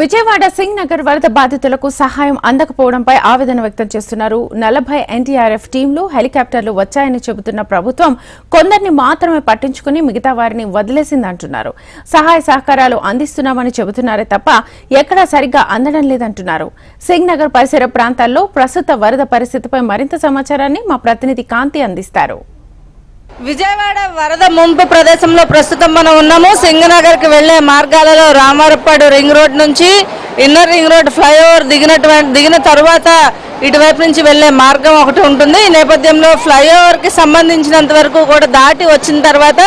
విజయవాడ సింగ్ నగర్ వరద బాధితులకు సహాయం అందకపోవడంపై ఆవేదన వ్యక్తం చేస్తున్నారు. నలభై ఎన్టీఆర్ఎఫ్ టీంలు హెలికాప్టర్లు వచ్చాయని చెబుతున్న ప్రభుత్వం కొందరిని మాత్రమే పట్టించుకుని మిగతా వారిని వదిలేసిందంటున్నారు. సహాయ సహకారాలు అందిస్తున్నామని చెబుతున్నారే తప్ప ఎక్కడా సరిగ్గా అందడం లేదంటున్నారు. సింగ్ నగర్ పరిసర ప్రాంతాల్లో ప్రస్తుత వరద పరిస్థితిపై మరింత సమాచారాన్ని మా ప్రతినిధి కాంతి అందిస్తారు. విజయవాడ వరద ముంపు ప్రదేశంలో ప్రస్తుతం మనం ఉన్నాము. సింగనగర్కి వెళ్ళే మార్గాలలో రామారప్పాడు రింగ్ రోడ్ నుంచి ఇన్నర్ రింగ్ రోడ్ ఫ్లైఓవర్ దిగినటువంటి దిగిన తర్వాత ఇటువైపు నుంచి వెళ్ళే మార్గం ఒకటి ఉంటుంది. ఈ నేపథ్యంలో ఫ్లైఓవర్కి సంబంధించినంత వరకు కూడా దాటి వచ్చిన తర్వాత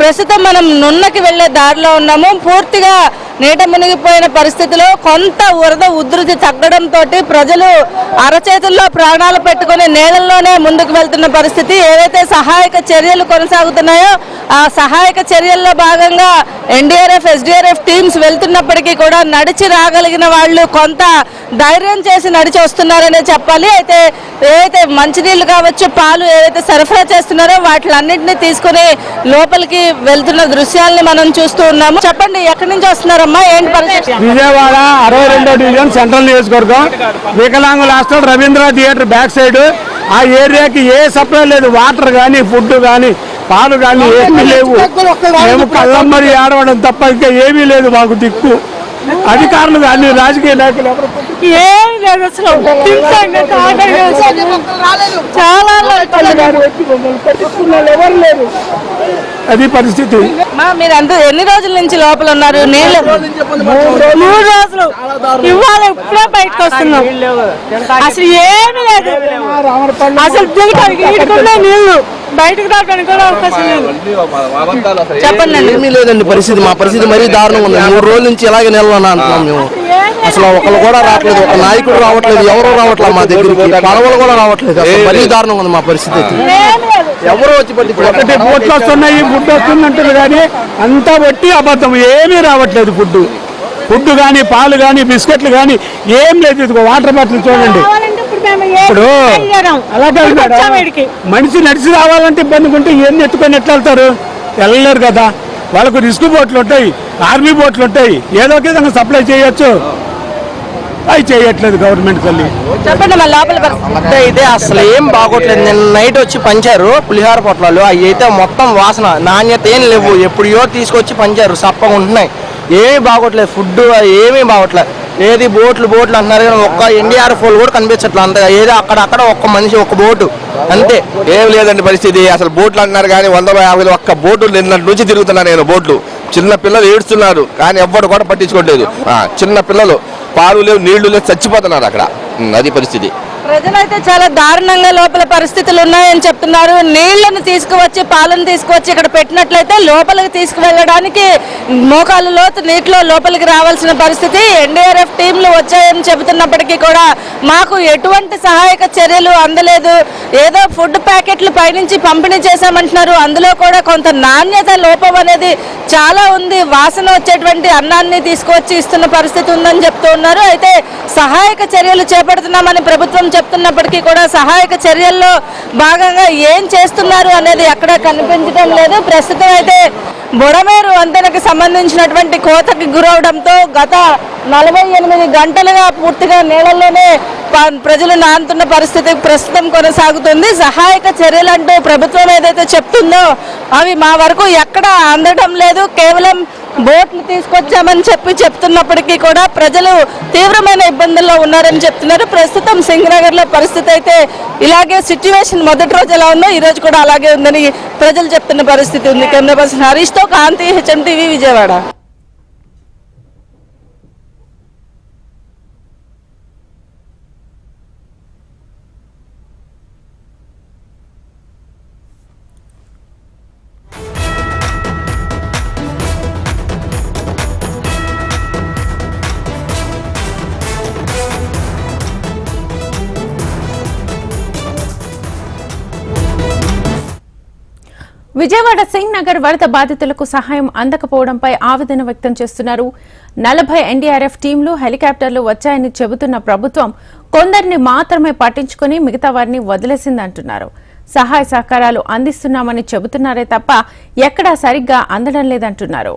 ప్రస్తుతం మనం నున్నకి వెళ్ళే దారిలో ఉన్నాము. పూర్తిగా నీట మునిగిపోయిన పరిస్థితిలో కొంత వరద ఉధృతి తగ్గడంతో ప్రజలు అరచేతుల్లో ప్రాణాలు పెట్టుకుని నేలల్లోనే ముందుకు వెళ్తున్న పరిస్థితి ఏవైతే సహాయక చర్యలు కొనసాగుతున్నాయో ఆ సహాయక చర్యల్లో భాగంగా ఎన్డీఆర్ఎఫ్ ఎస్డీఆర్ఎఫ్ టీమ్స్ వెళ్తున్నప్పటికీ కూడా నడిచి రాగలిగిన వాళ్ళు కొంత ధైర్యం చేసి నడిచి వస్తున్నారనే చెప్పాలి. అయితే ఏవైతే మంచినీళ్ళు కావచ్చు పాలు ఏవైతే సరఫరా చేస్తున్నారో వాటిలన్నింటినీ తీసుకుని లోపలికి వెళ్తున్న దృశ్యాల్ని మనం చూస్తూ ఉన్నాము. చెప్పండి ఎక్కడి నుంచి వస్తున్నారమ్మా? ఏంటి పరిస్థితి? విజయవాడ అరవై రెండో డివిజన్ సెంట్రల్ నియోజకవర్గం. వికలాంగుల hostel Ravindra theatre back side. ఆ ఏరియాకి ఏ సప్లై లేదు. వాటర్ కానీ ఫుడ్ కానీ పాలు కానీ ఏమీ లేవు. మేము కళ్ళమ్మరి ఆడవడం తప్ప ఇంకా ఏమీ లేదు మాకు దిక్కు. అధికారులు కానీ రాజకీయ నాయకులు ఎవరు? ఏం లేదు అసలు. తింటాంగా తాగంగా చాలా ఎవరు లేరు అది పరిస్థితి. మా మీరు అంత ఎన్ని రోజుల నుంచి లోపల ఉన్నారు? నీళ్ళు మూడు రోజులు ఇవాళ ఇప్పుడే బయటకు వస్తున్నాం. అసలు ఏమీ లేదు. అసలు ఇటుకున్న నీళ్ళు బయటకు రావడానికి కూడా అవకాశం లేదు. చెప్పండి ఏమీ లేదండి పరిస్థితి. మా పరిస్థితి మరీ దారుణంగా ఉంది. మూడు రోజుల నుంచి ఇలాగే నిలవనా అంటున్నాం మేము. అసలు ఒకళ్ళు కూడా రావట్లేదు ఒక నాయకుడు రావట్లేదు ఎవరు రావట్లేదు మా దగ్గరికి. పడవలు కూడా రావట్లేదు. అసలు మరీ దారుణంగా ఉంది మా పరిస్థితి అయితే. ఎవరు వచ్చి ఒకటి పట్టించుకోవట్లేదు బోట్లు వస్తున్నాయి ఫుడ్ వస్తుంది అంటారు కానీ అంతా బట్టి అబద్ధం. ఏమీ రావట్లేదు ఫుడ్ ఫుడ్ కానీ పాలు కానీ బిస్కెట్లు కానీ ఏం లేదు. ఇదిగో వాటర్ బాటిల్ చూడండి. ఇప్పుడు అలా కాదు మేడం. మనిషి నడిచి రావాలంటే ఇబ్బంది ఉంటే ఇవన్నీ ఎత్తుకొని ఎట్లా వెళ్తారు? వెళ్ళలేరు కదా. వాళ్ళకు రిస్క్ బోట్లు ఉంటాయి ఆర్మీ బోట్లు ఉంటాయి. ఏదో ఒక విధంగా సప్లై చేయొచ్చు. అవి చేయట్లేదు గవర్నమెంట్ తల్లి. చెప్పండి మా లోపల పరిస్థితి అంటే అయితే అసలు ఏం బాగోట్లేదు. నిన్న నైట్ వచ్చి పంచారు పులిహార పొట్లాలు. అవి అయితే మొత్తం వాసన నాణ్యత ఏం లేవు. ఎప్పుడో తీసుకొచ్చి పంచారు. సప్పగా ఉంటున్నాయి. ఏమీ బాగోట్లేదు. ఫుడ్ ఏమీ బాగోట్లేదు ఏది బోట్లు బోట్లు అంటున్నారు కానీ ఒక్క ఎన్డీఆర్ఎఫ్ వాళ్ళు కూడా కనిపించట్లేదు అంతగా. ఏదో అక్కడ అక్కడ ఒక్క మనిషి ఒక్క బోటు. అంతే. ఏం లేదండి పరిస్థితి. అసలు బోట్లు అంటున్నారు కానీ వంద యాభై ఒక్క బోటు నిన్నటి నుంచి తిరుగుతున్నా నేను బోట్లు. చిన్న పిల్లలు ఏడుస్తున్నారు కానీ ఎవ్వరు కూడా పట్టించుకోలేదు చిన్న పిల్లలు పాలు లేవు నీళ్ళు లేవు చచ్చిపోతున్నారు అక్కడ. అది పరిస్థితి. ప్రజలైతే చాలా దారుణంగా లోపల పరిస్థితులు ఉన్నాయని చెప్తున్నారు. నీళ్ళను తీసుకువచ్చి పాలను తీసుకువచ్చి ఇక్కడ పెట్టినట్లయితే లోపలికి తీసుకువెళ్ళడానికి మోకాలు లోతు నీటిలో లోపలికి రావాల్సిన పరిస్థితి ఎన్డీఆర్ఎఫ్ టీంలు వచ్చాయని చెబుతున్నప్పటికీ కూడా మాకు ఎటువంటి సహాయక చర్యలు అందలేదు. ఏదో ఫుడ్ ప్యాకెట్లు పైనుంచి పంపిణీ చేశామంటున్నారు. అందులో కూడా కొంత నాణ్యత లోపం అనేది చాలా ఉంది. వాసన వచ్చేటువంటి అన్నాన్ని తీసుకువచ్చి ఇస్తున్న పరిస్థితి ఉందని చెప్తూ ఉన్నారు. అయితే సహాయక చర్యలు చేపడుతున్నామని ప్రభుత్వం చెప్తున్నప్పటికీ కూడా సహాయక చర్యల్లో భాగంగా ఏం చేస్తున్నారు అనేది ఎక్కడ కనిపించడం లేదు. ప్రస్తుతం అయితే బుడమేరు వంతెనకు సంబంధించినటువంటి కోతకి గురవడంతో గత నలభై ఎనిమిది గంటలుగా పూర్తిగా నీళ్ళల్లోనే ప్రజలు నానుతున్న పరిస్థితి ప్రస్తుతం కొనసాగుతుంది. సహాయక చర్యలంటూ ప్రభుత్వం ఏదైతే చెప్తుందో అవి మా వరకు ఎక్కడ అందడం లేదు. కేవలం బోట్లు తీసుకొచ్చామని చెప్పి చెప్తున్నప్పటికీ కూడా ప్రజలు తీవ్రమైన ఇబ్బందుల్లో ఉన్నారని చెప్తున్నారు. ప్రస్తుతం సింగనగర్లో పరిస్థితి అయితే ఇలాగే సిచ్యువేషన్ మొదటి రోజు ఎలా ఉందో ఈ రోజు కూడా అలాగే ఉందని ప్రజలు చెప్తున్న పరిస్థితి ఉంది. కెమెరా పర్సన్ హరీష్తో కాంతి హెచ్ఎం టీవీ విజయవాడ. విజయవాడ సింగ్ నగర్ వరద బాధితులకు సహాయం అందకపోవడంపై ఆవేదన వ్యక్తం చేస్తున్నారు. నలభై ఎన్డీఆర్ఎఫ్ టీంలు హెలికాప్టర్లు వచ్చాయని చెబుతున్న ప్రభుత్వం కొందరిని మాత్రమే పట్టించుకుని మిగతా వారిని వదిలేసిందంటున్నారు. సహాయ సహకారాలు అందిస్తున్నామని చెబుతున్నారే తప్ప ఎక్కడా సరిగ్గా అందడం లేదంటున్నారు.